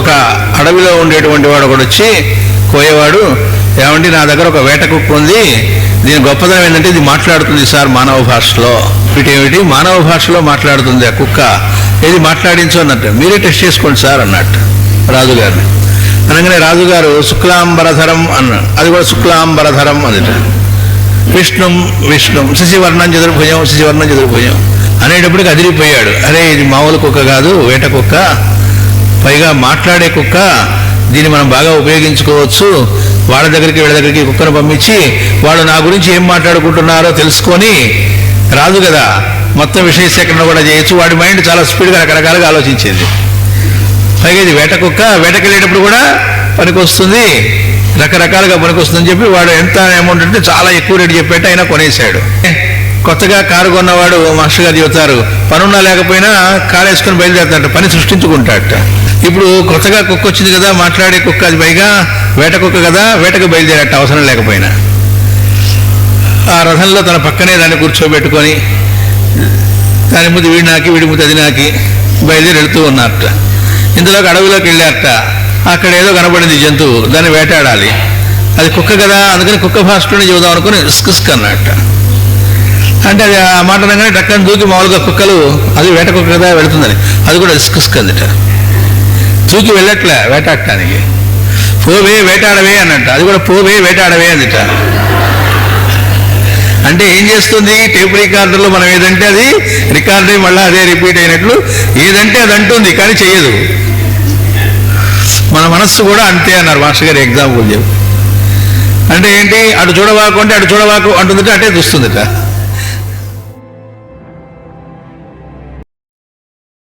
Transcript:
ఒక అడవిలో ఉండేటువంటి వాడు ఒకడు వచ్చి కోయేవాడు ఏమంటే నా దగ్గర ఒక వేట కుక్క ఉంది. దీని గొప్పదనం ఏంటంటే ఇది మాట్లాడుతుంది సార్ మానవ భాషలో. ఏమిటి మానవ భాషలో మాట్లాడుతుంది ఆ కుక్క. ఏది మాట్లాడించు అన్నట్టు. మీరే టెస్ట్ చేసుకోండి సార్ అన్నట్టు రాజుగారిని. అనగానే రాజుగారు శుక్లాంబరధరం అన్నాడు అది కూడా శుక్లాంబరధరం అదిట విష్ణుం విష్ణుం శశివర్ణం చతుర్భుజం శశివర్ణం చతుర్భుజం అనేటప్పటికి అదిరిపోయాడు. అరే ఇది మామూలు కుక్క కాదు వేట కుక్క. పైగా మాట్లాడే కుక్క దీన్ని మనం బాగా ఉపయోగించుకోవచ్చు. వాళ్ళ దగ్గరికి వీళ్ళ దగ్గరికి కుక్కను పంపించి వాళ్ళు నా గురించి ఏం మాట్లాడుకుంటున్నారో తెలుసుకొని రాదు కదా. మొత్తం విషయ సేకరణ కూడా చేయొచ్చు. వాడి మైండ్ చాలా స్పీడ్గా రకరకాలుగా ఆలోచించేది. పైగా ఇది వేట కుక్క. వేటకెళ్ళేటప్పుడు కూడా పనికొస్తుంది. రకరకాలుగా పనికొస్తుందని చెప్పి వాడు ఎంత అమౌంట్ అంటే చాలా ఎక్కువ రేటు చెప్పేట అయినా కొనేశాడు. కొత్తగా కారు కొన్నవాడు మాస్టర్ గారు చెబుతారు పనున్నా లేకపోయినా కారు వేసుకొని బయలుదేరుతాడట పని సృష్టించుకుంటాడట. ఇప్పుడు కొత్తగా కుక్క వచ్చింది కదా మాట్లాడే కుక్క అది పైగా వేట కుక్క కదా వేటకు బయలుదేరట అవసరం లేకపోయినా. ఆ రథంలో తన పక్కనే దాన్ని కూర్చోబెట్టుకొని దాని ముందు వీడి నాకి వీడి ముందు అది నాకి బయలుదేరి వెళుతూ ఉన్నారట. ఇంతలోకి అడవిలోకి వెళ్ళారట. అక్కడ ఏదో కనబడింది జంతువు దాన్ని వేటాడాలి. అది కుక్క కదా అందుకని కుక్క భాషలోనే చూద్దాం అనుకుని ఇస్కిస్క్ అన్నట్ట అంటే అది ఆ మాట అనగానే డక్కని దూకి మామూలుగా కుక్కలు అది వేట కుక్క కదా వెళుతుందని. అది కూడా ఇస్కిస్క్ అందట. దూకి వెళ్ళట్లే వేటాడటానికి. పోవే వేటాడవే అన్నట్ట అది కూడా పోవే వేటాడవే అందట. అంటే ఏం చేస్తుంది? టేప్ రికార్డులో మనం ఏదంటే అది రికార్డ్ మళ్ళీ అదే రిపీట్ అయినట్లు ఏదంటే అది అంటుంది కానీ చేయదు మన మనస్సు కూడా అంతే అన్నారు మాస్టర్ గారు ఎగ్జాంపుల్ చెప్పి. అంటే ఏంటి? అటు చూడవాకు అంటే అటు చూడవాకు అంటుందిట అటే చూస్తుందిట.